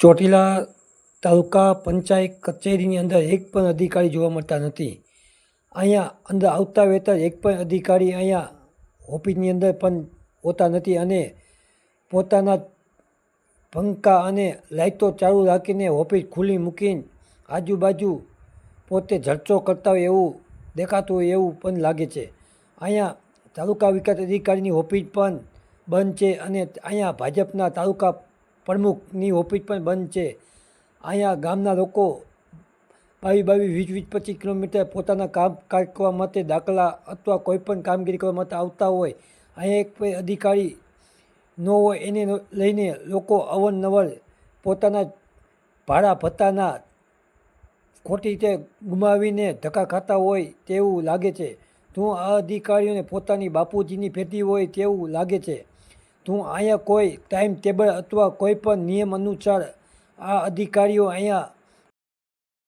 ચોટીલા તાલુકા પંચાયત કચેરીની અંદર એક પણ અધિકારી જોવા મળતા નથી. અહીંયા અંદર આવતા વેતર એક પણ અધિકારી અહીંયા ઓફિસની અંદર પણ હોતા નથી અને પોતાના પંખા અને લાઇટો ચાલુ રાખીને ઓફિસ ખુલ્લી મૂકીને આજુબાજુ પોતે ઝડચો કરતા હોય એવું દેખાતું હોય એવું પણ લાગે છે. અહીંયા તાલુકા વિકાસ અધિકારીની ઓફિસ પણ બંધ છે અને અહીંયા ભાજપના તાલુકા પ્રમુખની ઓફિસ પણ બંધ છે. અહીંયા ગામના લોકો બાવી બાવી વીસ વીસ પચીસ કિલોમીટર પોતાના કામ કાઢવા માટે દાખલા અથવા કોઈ પણ કામગીરી કરવા માટે આવતા હોય. અહીંયા એક અધિકારી ન હોય એને લઈને લોકો અવરનવર પોતાના ભાડા ભત્તાના ખોટી રીતે ગુમાવીને ધક્કા ખાતા હોય તેવું લાગે છે. તો આ અધિકારીઓને પોતાની બાપુજીની ભેટી હોય તેવું લાગે છે. તો અહીંયા કોઈ ટાઈમ ટેબલ અથવા કોઈ પણ નિયમ અનુસાર આ અધિકારીઓ અહીંયા